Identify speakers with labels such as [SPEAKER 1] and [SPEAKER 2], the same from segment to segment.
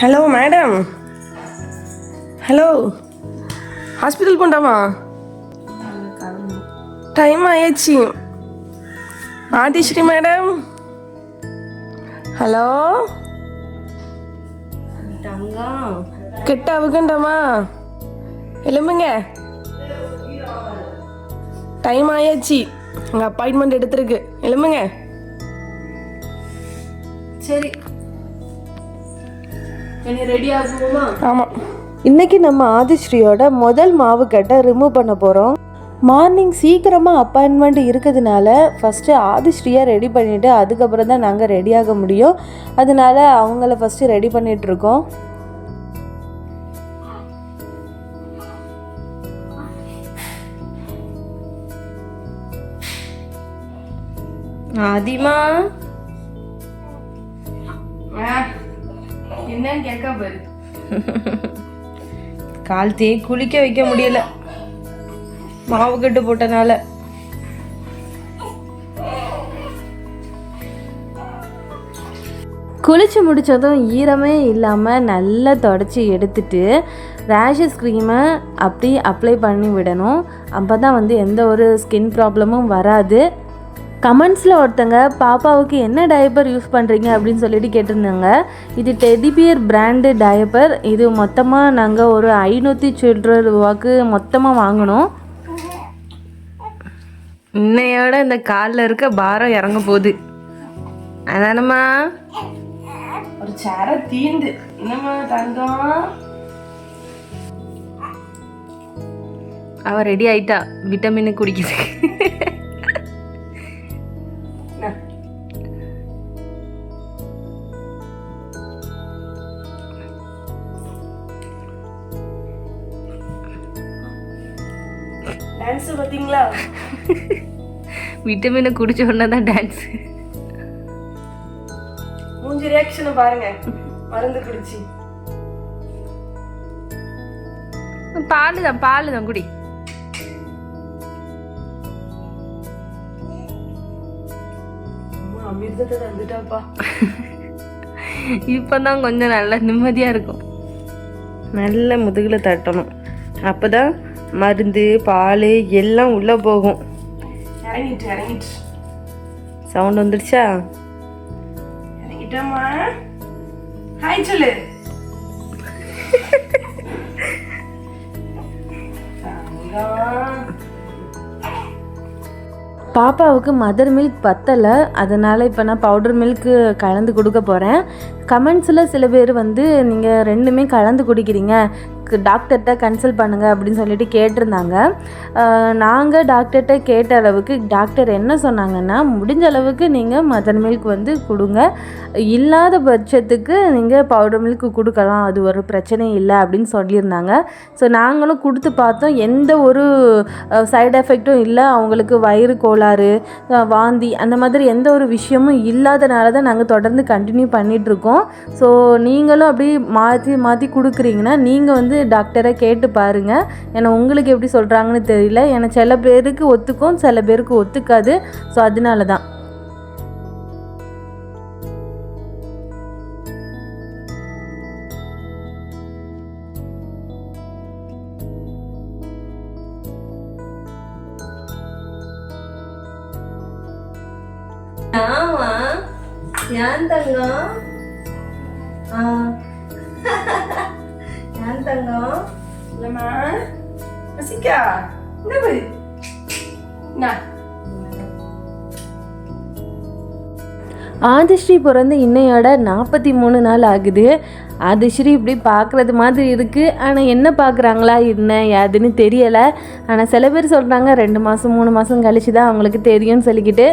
[SPEAKER 1] Hello madam hello hospital போண்டாமா? Time ஆயாச்சு ஆதிஸ்ரீ madam hello
[SPEAKER 2] கெட்ட
[SPEAKER 1] கிட்ட அவுகண்டாமா எலும்புங்க டைம் ஆயாச்சு எங்கள் அப்பாயின்மெண்ட் எடுத்திருக்கு. எலும்புங்க
[SPEAKER 2] சரி.
[SPEAKER 1] ஆமாம்
[SPEAKER 3] இன்னைக்கு நம்ம ஆதிஸ்ரீயோட முதல் மாவு கட்டை ரிமூவ் பண்ண போகிறோம் மார்னிங் சீக்கிரமாக அப்பாயின்மெண்ட் இருக்கிறதுனால ஃபஸ்ட்டு ஆதிஸ்ரீயை ரெடி பண்ணிவிட்டு அதுக்கப்புறம் தான் நாங்கள் ரெடியாக முடியும். அதனால அவங்கள ஃபஸ்ட்டு ரெடி பண்ணிகிட்ருக்கோம்
[SPEAKER 2] ஆதிமா?
[SPEAKER 1] என்னன்னு கேட்க பாரு
[SPEAKER 2] கால் தேய் குளிக்க வைக்க முடியல. மாவு கட்டு போட்டனால.
[SPEAKER 3] குளிச்சு முடித்ததும் ஈரமே இல்லாமல் நல்லா தொடச்சி எடுத்துட்டு ரேஷஸ் க்ரீமை அப்படி அப்ளை பண்ணி விடணும். அப்போ தான் வந்து எந்த ஒரு ஸ்கின் ப்ராப்ளமும் வராது. கமெண்ட்ஸில் ஒருத்தங்க பாப்பாவுக்கு என்ன டயப்பர் யூஸ் பண்ணுறீங்க அப்படின்னு சொல்லிட்டு கேட்டிருந்தாங்க. இது டெடிபியர் பிராண்டு டயப்பர் இது மொத்தமாக நாங்கள் ஒரு ஐநூற்றி சில்லற ரூபாக்கு மொத்தமாக வாங்கினோம்.
[SPEAKER 2] இன்னையோட இந்த காலில் இருக்க பாரம் இறங்க போகுது. அதானம்மா?
[SPEAKER 1] ஒரு சேர தீந்து. என்னம்மா தங்கம்?
[SPEAKER 2] அவ ரெடி ஆயிட்டா. விட்டமின் குடிக்குது
[SPEAKER 1] டான்ஸ் பார்த்தீங்களா?
[SPEAKER 2] விட்டமினை குடிச்ச உடனே தான் டான்ஸ்
[SPEAKER 1] மூஞ்சி ரியாக்ஷனை பாருங்க. மருந்து குடிச்சு.
[SPEAKER 2] பால் தான் பால் தான் குடி
[SPEAKER 1] அமிர்தத்தை தந்துட்டாப்பா.
[SPEAKER 2] இப்போதான் கொஞ்சம் நல்லா நிம்மதியாக இருக்கும். நல்ல முதுகில் தட்டணும். அப்போ தான் மருந்து பால் எல்லாம் உள்ளே போகும்.
[SPEAKER 1] இறங்கிட்டு இறங்கிட்டு.
[SPEAKER 2] சவுண்ட் வந்துடுச்சா?
[SPEAKER 1] இறங்கிட்டோமா ஹாய் சொல்லு. தங்கம்.
[SPEAKER 3] பாப்பாவுக்கு மதர் மில்க் பத்தலை அதனால் இப்போ நான் பவுடர் மில்க்கு கலந்து கொடுக்க போகிறேன் கமெண்ட்ஸில் சில பேர் வந்து நீங்கள் ரெண்டுமே கலந்து குடிக்கிறீங்க. டாக்டர்கிட்ட கன்சல்ட் பண்ணுங்கள் அப்படின்னு சொல்லிட்டு கேட்டிருந்தாங்க. நாங்கள் டாக்டர்கிட்ட கேட்ட அளவுக்கு டாக்டர் என்ன சொன்னாங்கன்னா முடிஞ்ச அளவுக்கு நீங்கள் மதர் மில்க் வந்து கொடுங்க. இல்லாத பட்சத்துக்கு நீங்கள் பவுடர் மில்க் கொடுக்கலாம். அது ஒரு பிரச்சனை இல்லை அப்படின்னு சொல்லியிருந்தாங்க. ஸோ நாங்களும் கொடுத்து பார்த்தோம். எந்த ஒரு சைடு எஃபெக்ட்டும் இல்லை. அவங்களுக்கு வயிறு கோளாறு வாந்தி அந்த மாதிரி எந்த ஒரு விஷயமும் இல்லாதனால தான் நாங்கள் தொடர்ந்து கண்டினியூ பண்ணிகிட்ருக்கோம் ஸோ நீங்களும் அப்படி மாற்றி மாற்றி கொடுக்குறீங்கன்னா நீங்கள் வந்து டாக்டரை கேட்டு பாருங்கள் ஏன்னா உங்களுக்கு எப்படி சொல்கிறாங்கன்னு தெரியல. ஏன்னா சில பேருக்கு ஒத்துக்கும் சில பேருக்கு ஒத்துக்காது. ஸோ அதனால தான்
[SPEAKER 2] ஏன் தங்கம்
[SPEAKER 1] ரசிகா இந்த பாரு
[SPEAKER 3] ஆதிஸ்ரீ பிறந்து இன்னையோட நாற்பத்தி மூணு நாள் ஆகுது. ஆதிஸ்ரீ இப்படி பார்க்குறது மாதிரி இருக்குது ஆனால் என்ன பார்க்குறாங்களா என்ன ஏதுன்னு தெரியலை. ஆனால் சில பேர் சொல்கிறாங்க ரெண்டு மாதம் மூணு மாதம் கழிச்சு தான் அவங்களுக்கு தெரியும்னு சொல்லிக்கிட்டு.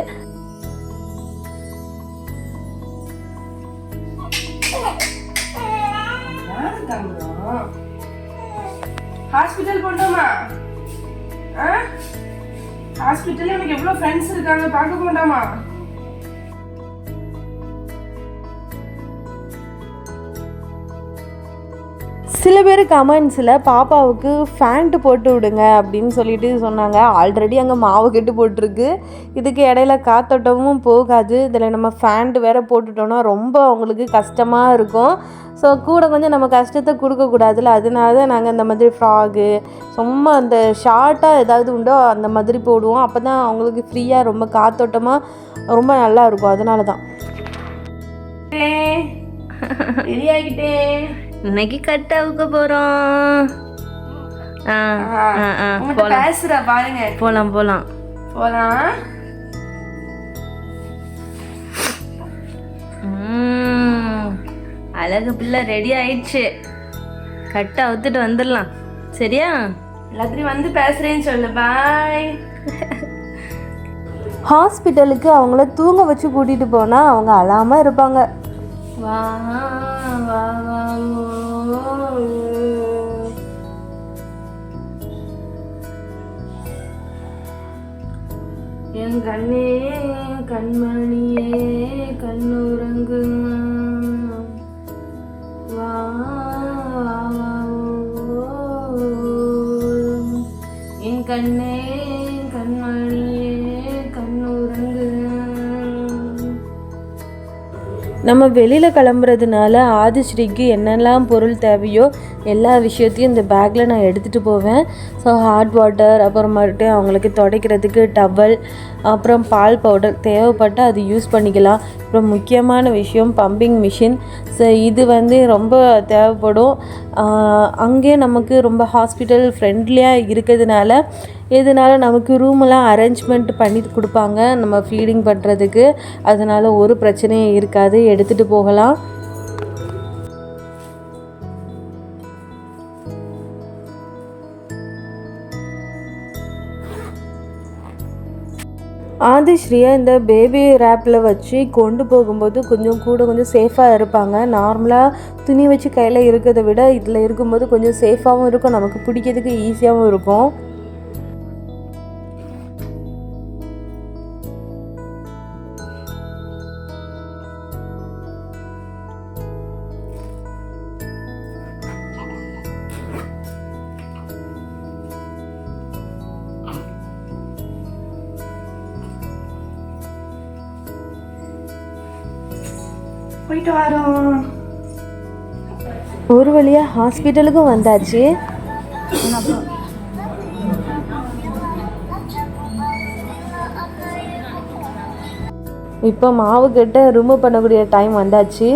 [SPEAKER 1] ஹாஸ்பிட்டல் போட்டோமா? ஆ? ஹாஸ்பிட்டல்ல எனக்கு எவ்வளவு ஃப்ரெண்ட்ஸ் இருக்காங்க பார்க்க போட்டோமா
[SPEAKER 3] சில பேர் கமெண்ட்ஸில் பாப்பாவுக்கு ஃபேண்ட்டு போட்டு விடுங்க அப்படின்னு சொல்லிட்டு சொன்னாங்க. ஆல்ரெடி அங்கே மாவு கெட்டு போட்டிருக்கு. இதுக்கு இடையில காத்தோட்டமும் போகாது. இதில் நம்ம ஃபேண்ட்டு வேற போட்டுட்டோம்னா ரொம்ப அவங்களுக்கு கஷ்டமாக இருக்கும். ஸோ கூட கொஞ்சம் நம்ம கஷ்டத்தை கொடுக்கக்கூடாதுல்ல அதனால தான் நாங்கள் இந்த மாதிரி ஃப்ராகு சும்மா அந்த ஷார்ட்டாக ஏதாவது உண்டோ அந்த மாதிரி போடுவோம். அப்போ தான் அவங்களுக்கு ஃப்ரீயாக ரொம்ப காத்தோட்டமாக ரொம்ப நல்லா இருக்கும். அதனால தான்.
[SPEAKER 1] ரெடி ஆகிட்டேன்
[SPEAKER 2] இன்னைக்கு கட்ட அவுக்க போகிறோம் ஆ ஆ ஆ
[SPEAKER 1] உங்கள்கிட்ட
[SPEAKER 2] போகலாம்
[SPEAKER 1] பேசுற பாருங்க.
[SPEAKER 2] போகலாம் போகலாம்
[SPEAKER 1] போலாம்.
[SPEAKER 2] ம், அழகு பிள்ளை ரெடி ஆயிடுச்சு. கட்ட அவுத்துட்டு வந்துடலாம். சரியா?
[SPEAKER 1] எல்லாத்தையும் வந்து பேசுறேன்னு சொல்லு பாய்
[SPEAKER 3] ஹாஸ்பிட்டலுக்கு அவங்கள தூங்க வச்சு கூட்டிகிட்டு போனால் அவங்க அழாமல் இருப்பாங்க.
[SPEAKER 2] என் கண்ணே கண்மணியே கண்ணுறங்கு வா என் கண்ணே
[SPEAKER 3] நம்ம வெளியில் கிளம்புறதுனால ஆதிஸ்ரீக்கு என்னெல்லாம் பொருள் தேவையோ எல்லா விஷயத்தையும் இந்த பேக்கில் நான் எடுத்துகிட்டு போவேன். ஸோ ஹாட் வாட்டர் அப்புறமேட்டு அவங்களுக்கு துடைக்கிறதுக்கு டவல் அப்புறம் பால் பவுடர் தேவைப்பட்டால் அது யூஸ் பண்ணிக்கலாம். அப்புறம் முக்கியமான விஷயம் பம்பிங் மிஷின் ஸோ இது வந்து ரொம்ப தேவைப்படும். அங்கே நமக்கு ரொம்ப ஹாஸ்பிட்டல் ஃப்ரெண்ட்லியாக இருக்கிறதுனால இதனால் நமக்கு ரூமெல்லாம் அரேஞ்ச்மெண்ட் பண்ணி கொடுப்பாங்க. நம்ம ஃபீடிங் பண்ணுறதுக்கு அதனால் ஒரு பிரச்சனையும் இருக்காது. எடுத்துகிட்டு போகலாம். ஆதிஸ்ரீயை இந்த பேபி ரேப்பில் வச்சு கொண்டு போகும்போது கொஞ்சம் கூட கொஞ்சம் சேஃபாக இருப்பாங்க. நார்மலாக துணி வச்சு கையில் இருக்கிறத விட இதில் இருக்கும்போது கொஞ்சம் சேஃபாகவும் இருக்கும். நமக்கு பிடிக்கிறதுக்கு ஈஸியாகவும் இருக்கும்.
[SPEAKER 1] போயிட்டு வரோம்.
[SPEAKER 3] ஒரு வழியாக ஹாஸ்பிட்டலுக்கும் வந்தாச்சு. இப்போ மாவு கிட்ட ரிமூவ் பண்ணக்கூடிய டைம் வந்தாச்சு.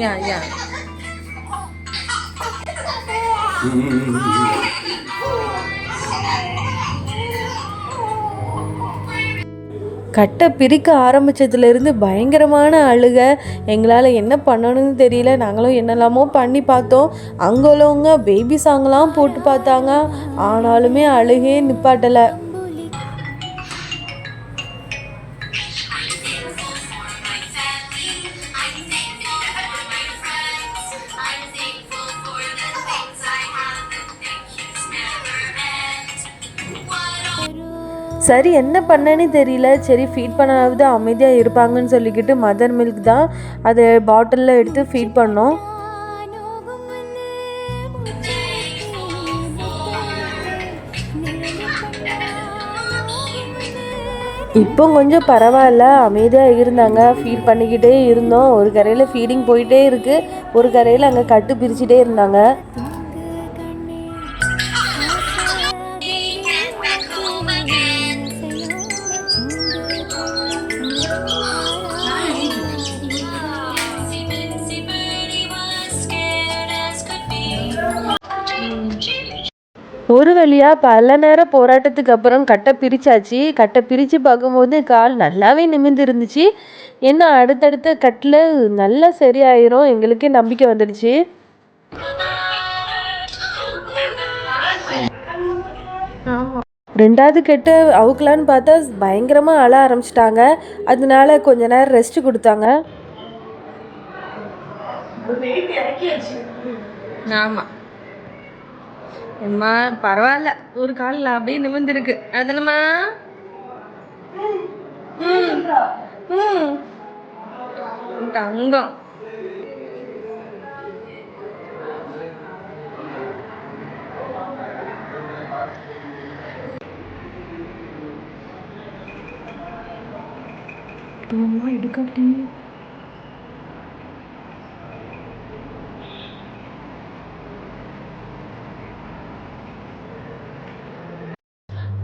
[SPEAKER 2] Yeah, yeah.
[SPEAKER 3] கட்டை பிரிக்க ஆரம்பிச்சதுலேருந்து பயங்கரமான அழுக. எங்களால் என்ன பண்ணணும்னு தெரியல. நாங்களும் என்னெல்லாமோ பண்ணி பார்த்தோம். அங்கே உள்ளவங்க பேபி சாங்லாம் போட்டு பார்த்தாங்க. ஆனாலுமே அழுகே நிப்பாட்டலை. சரி என்ன பண்ணேன்னு தெரியல. சரி ஃபீட் பண்ணாவது அமைதியாக இருப்பாங்கன்னு சொல்லிக்கிட்டு மதர் மில்க் தான் அதை பாட்டிலில் எடுத்து ஃபீட் பண்ணோம். இப்போ கொஞ்சம் பரவாயில்ல. அமைதியாக இருந்தாங்க. ஃபீட் பண்ணிக்கிட்டே இருந்தோம். ஒரு கரையில் ஃபீடிங் போயிட்டே இருக்குது ஒரு கரையில் அங்கே கட்டு பிரிச்சுட்டே இருந்தாங்க. ஒரு வழியாக பல நேர போராட்டத்துக்கு அப்புறம் கட்டை பிரிச்சாச்சு. கட்டை பிரித்து பார்க்கும்போது கால் நல்லாவே நிமிர்ந்து இருந்துச்சு ஏன்னா அடுத்தடுத்த கட்டில் நல்லா சரியாயிரும். எங்களுக்கே நம்பிக்கை வந்துடுச்சு. ரெண்டாவது கெட்ட அவுக்கலான்னு பார்த்தா பயங்கரமாக அழ ஆரம்பிச்சிட்டாங்க. அதனால கொஞ்ச நேரம் ரெஸ்ட் கொடுத்தாங்க.
[SPEAKER 2] ஆமாம் அம்மா பரவாயில்ல. ஒரு காலில் அப்படியே நிமிர்ந்துருக்கு. அதுனம்மா தங்கம். தூமா எடுக்காட்டி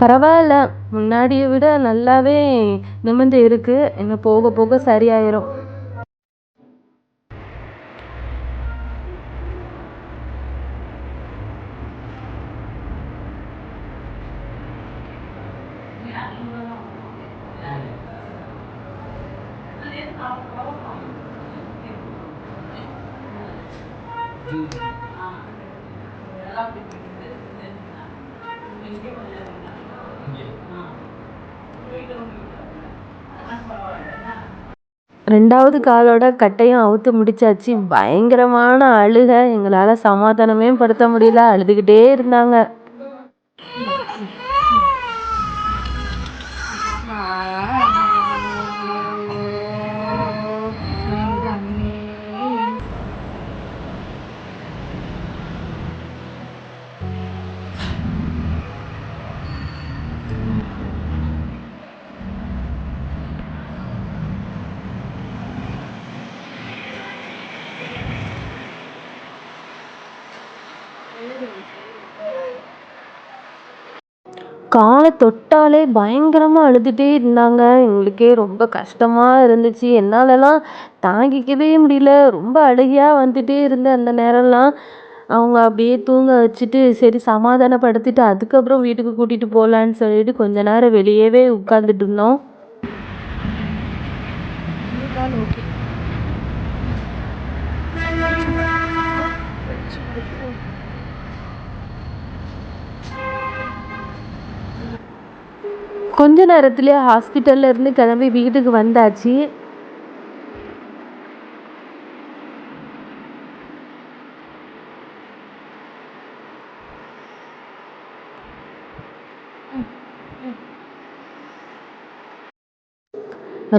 [SPEAKER 3] பரவாயில்ல. முன்னாடியை விட நல்லாவே நிமிர்ந்து இருக்கு. இன்னும் போக போக சரியாயிரும். ரெண்டாவது காலோட கட்டையும் அவுத்து முடிச்சாச்சு. பயங்கரமான அழுக. எங்களால் சமாதானமே படுத்த முடியல. அழுதுகிட்டே இருந்தாங்க. காலை தொட்டாலே பயங்கரமாக அழுதுகிட்டே இருந்தாங்க. எங்களுக்கே ரொம்ப கஷ்டமாக இருந்துச்சு. என்னாலலாம் தாங்கிக்கவே முடியல. ரொம்ப அழுகையாக வந்துகிட்டே இருந்த அந்த நேரம்லாம். அவங்க அப்படியே தூங்க வச்சுட்டு சரி சமாதானப்படுத்திட்டு அதுக்கப்புறம் வீட்டுக்கு கூட்டிகிட்டு போகலான்னு சொல்லிட்டு கொஞ்ச நேரம் வெளியவே உட்காந்துட்டு இருந்தோம். கொஞ்ச நேரத்துலேயே ஹாஸ்பிட்டல்ல இருந்து கிளம்பி வீட்டுக்கு வந்தாச்சு.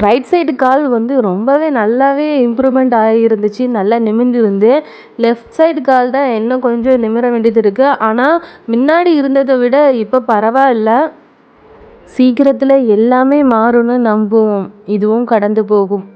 [SPEAKER 3] ரைட் சைடு கால் வந்து ரொம்பவே நல்லாவே இம்ப்ரூவ்மெண்ட் ஆகியிருந்துச்சு நல்லா நிமிர்ந்து இருந்து லெஃப்ட் சைடு கால் தான் இன்னும் கொஞ்சம் நிமிர வேண்டியது இருக்குது ஆனால் முன்னாடி இருந்ததை விட இப்போ பரவாயில்ல. சீக்கிரத்தில் எல்லாமே மாறும்னு நம்புவோம். இதுவும் கடந்து போகும்.